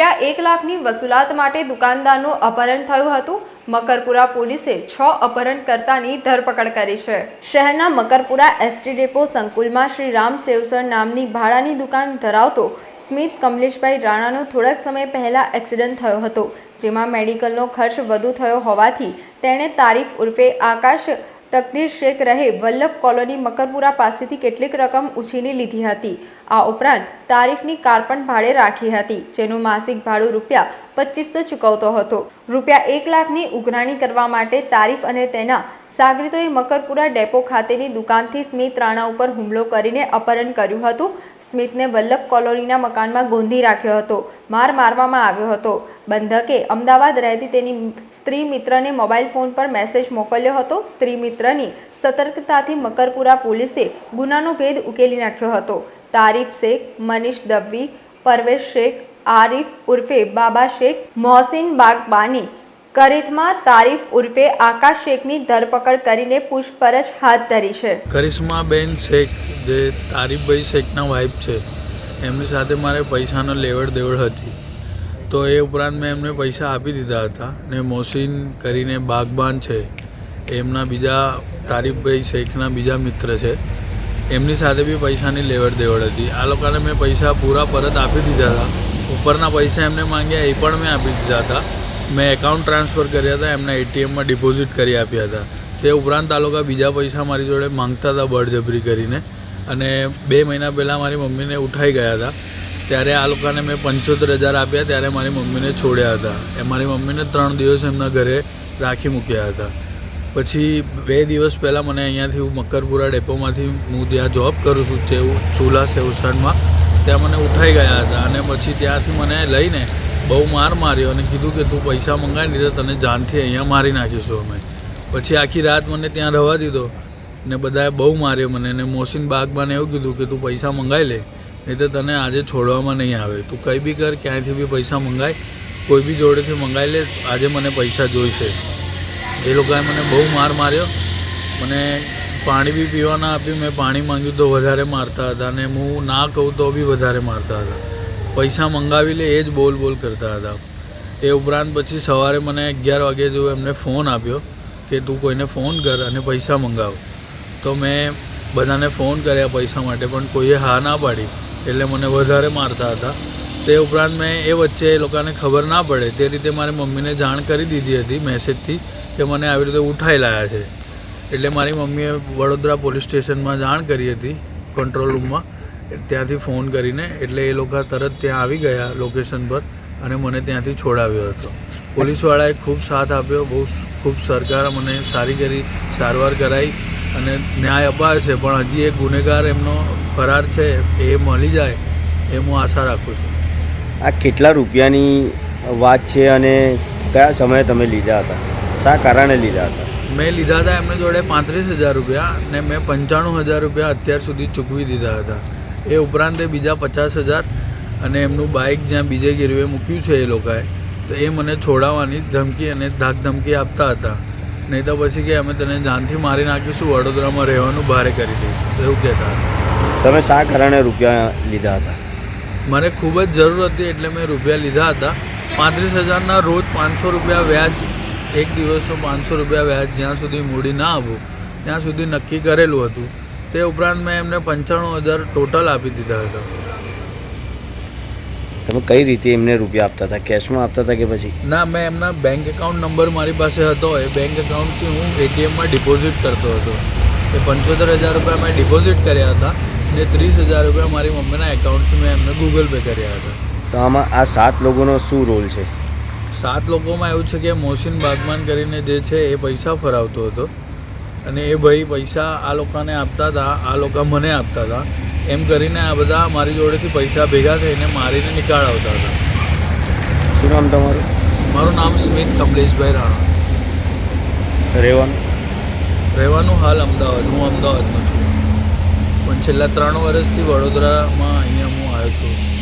રૂપિયા એક લાખની વસૂલાત માટે દુકાનદારનું અપહરણ થયું હતું. મકરપુરા પોલીસે છ અપહરણકર્તાની ધરપકડ કરી છે. શહેરના મકરપુરા એસટી ડેપો સંકુલમાં શ્રી રામ સેવસર નામની ભાડાની દુકાન ધરાવતો સ્મિત કમલેશભાઈ રાણાનો થોડાક સમય પહેલાં એક્સિડન્ટ થયો હતો, જેમાં મેડિકલનો ખર્ચ વધુ થયો હોવાથી તેણે તારીફ ઉર્ફે આકાશ તકદીર શેખ રહે વલ્લભ કોલોની મકરપુરા પાસેથી કેટલીક રકમ ઉછીની લીધી હતી. આ ઉપરાંત તારીફની કાર પણ ભાડે રાખી હતી, જેનું માસિક ભાડું રૂપિયા પચીસો ચૂકવતો હતો. રૂપિયા એક લાખની ઉઘરાણી કરવા માટે તારીફ અને તેના સાગરીતોએ મકરપુરા ડેપો ખાતેની દુકાનથી સ્મિત રાણા ઉપર હુમલો કરીને અપહરણ કર્યું હતું. સ્મિતને વલ્લભ કોલોનીના મકાનમાં ગોંધી રાખ્યો હતો. માર મારવામાં આવ્યો હતો. બંધકે અમદાવાદ રહેતી તેની સ્ત્રી મિત્રને મોબાઈલ ફોન પર મેસેજ મોકલ્યો હતો. સ્ત્રી મિત્રની સતર્કતાથી મકરપુરા પોલીસે ગુનાનો ભેદ ઉકેલી નાખ્યો હતો. તારીફ શેખ, મનીષ દબ્બી પરવેશ શેખ, આરિફ ઉર્ફે બાબા શેખ, મોહસિન બાગબાની કરેથમાં તારીફ ઉર્ફે આકાશ શેખની ધરપકડ કરીને પૂછપરછ હાથ ધરી છે. કરિશ્માબેન શેખ, જે તારીફભાઈ શેખના વાઇફ છે, એમની સાથે મારે પૈસાનો લેવડ દેવડ હતી. તો એ ઉપરાંત મેં એમને પૈસા આપી દીધા હતા ને મોસીન કરીને બાગબાન છે. એમના બીજા, તારીફભાઈ શેખના બીજા મિત્ર છે. એમની સાથે બી પૈસાની લેવડ દેવડ હતી. આ લોકોને મેં પૈસા પૂરા પરત આપી દીધા હતા. ઉપરના પૈસા એમને માંગ્યા એ પણ મેં આપી દીધા હતા. મેં એકાઉન્ટ ટ્રાન્સફર કર્યા હતા, એમના એટીએમમાં ડિપોઝિટ કરી આપ્યા હતા. તે ઉપરાંત આ લોકો બીજા પૈસા મારી જોડે માંગતા હતા બળજબરી કરીને. અને બે મહિના પહેલાં મારી મમ્મીને ઉઠાઈ ગયા હતા. ત્યારે આ લોકોને મેં પંચોતેર હજાર આપ્યા, ત્યારે મારી મમ્મીને છોડ્યા હતા. એ મારી મમ્મીને ત્રણ દિવસ એમના ઘરે રાખી મૂક્યા હતા. પછી બે દિવસ પહેલાં મને અહીંયાથી હું મકરપુરા ડેપોમાંથી હું ત્યાં જોબ કરું છું તેવું ચૂલા સેવસનમાં ત્યાં મને ઉઠાઈ ગયા હતા. અને પછી ત્યાંથી મને લઈને બહુ માર માર્યો અને કીધું કે તું પૈસા મંગાવી નહીં તો તને જાનથી અહીંયા મારી નાખીશું અમે. પછી આખી રાત મને ત્યાં રહેવા દીધો ને બધાએ બહુ માર્યો મને ને મોસીન બાગબાને એવું કીધું કે તું પૈસા મંગાવી લે નહીં તો તને આજે છોડવામાં નહીં આવે. તું કંઈ બી કર, ક્યાંયથી બી પૈસા મંગાય, કોઈ બી જોડેથી મંગાવી લે, આજે મને પૈસા જોઈશે. એ લોકોએ મને બહુ માર માર્યો. મને પાણી બી પીવા ના આપ્યું, મેં પાણી માંગ્યું તો વધારે મારતા હતા અને હું ના કહું તો બી વધારે મારતા હતા. પૈસા મંગાવી લે, એ જ બોલ બોલ કરતા હતા. એ ઉપરાંત પછી સવારે મને અગિયાર વાગે જેવું એમને ફોન આપ્યો કે તું કોઈને ફોન કર અને પૈસા મંગાવ. તો મેં બધાને ફોન કર્યા પૈસા માટે, પણ કોઈએ હા ના પાડી એટલે મને વધારે મારતા હતા. તે ઉપરાંત મેં એ વચ્ચે એ લોકોને ખબર ના પડે, તે રીતે મારી મમ્મીને જાણ કરી દીધી હતી મેસેજથી કે મને આવી રીતે ઉઠાઈ લાયા છે. એટલે મારી મમ્મીએ વડોદરા પોલીસ સ્ટેશનમાં જાણ કરી હતી, કંટ્રોલ રૂમમાં. ત્યાંથી ફોન કરીને એટલે એ લોકો તરત ત્યાં આવી ગયા લોકેશન પર અને મને ત્યાંથી છોડાવ્યો હતો. પોલીસવાળાએ ખૂબ સાથ આપ્યો બહુ ખૂબ સરકાર મને સારી કરી સારવાર કરાવી અને ન્યાય અપાયો છે. પણ હજી એક ગુનેગાર એમનો ફરાર છે એ મળી જાય એ હું આશા રાખું છું. આ કેટલા રૂપિયાની વાત છે અને કયા સમયે તમે લીધા હતા? શા કારણે લીધા હતા? મેં લીધા હતા એમની જોડે પાંત્રીસ હજાર રૂપિયા ને મેં પંચાણું હજાર રૂપિયા અત્યાર સુધી ચૂકવી દીધા હતા. એ ઉપરાંત એ બીજા પચાસ હજાર અને એમનું બાઇક જ્યાં બીજે ગીરવે મૂક્યું છે એ લોકોએ તો એ મને છોડાવવાની ધમકી અને ધાક ધમકી આપતા હતા. નહીં તો પછી કે અમે તને જાનથી મારી નાખીશું વડોદરામાં રહેવાનું ભારે કરી દઈશું. એવું કહેતા હતા. તમે શા કારણે રૂપિયા લીધા હતા? મને ખૂબ જ જરૂર હતી એટલે મેં રૂપિયા લીધા હતા. પાંત્રીસ હજારના રોજ પાંચસો રૂપિયા વ્યાજ એક દિવસનો પાંચસો રૂપિયા વ્યાજ જ્યાં સુધી મૂડી ના આવું ત્યાં સુધી નક્કી કરેલું હતું. તે ઉપરાંત મેં એમને પંચાણું હજાર ટોટલ આપી દીધા હતા. તમે કઈ રીતે એમને રૂપિયા આપતા હતા? કેશમાં આપતા હતા કે પછી? ના મેં એમના બેંક એકાઉન્ટ નંબર મારી પાસે હતો. એ બેંક એકાઉન્ટથી હું એટીએમમાં ડિપોઝિટ કરતો હતો. એ પંચોતેર હજાર રૂપિયા મેં ડિપોઝિટ કર્યા હતા ને ત્રીસ હજાર રૂપિયા મારી મમ્મીના એકાઉન્ટથી મેં એમને ગૂગલ પે કર્યા હતા. તો આમાં આ સાત લોકોનો શું રોલ છે? સાત લોકોમાં એવું છે કે મોહસિન બાગમાન કરીને જે છે એ પૈસા ફરાવતો હતો. અને એ ભાઈ પૈસા આ લોકોને આપતા હતા આ લોકો મને આપતા હતા. એમ કરીને આ બધા મારી જોડેથી પૈસા ભેગા થઈને મારીને નીકાળાવતા હતા. શું નામ તમારું? મારું નામ સ્મિત કમલેશભાઈ રાણા. રહેવાનું? રહેવાનું હાલ અમદાવાદ હું અમદાવાદનો છું. પણ છેલ્લા ત્રણ વર્ષથી વડોદરામાં અહીંયા હું આવ્યો છું.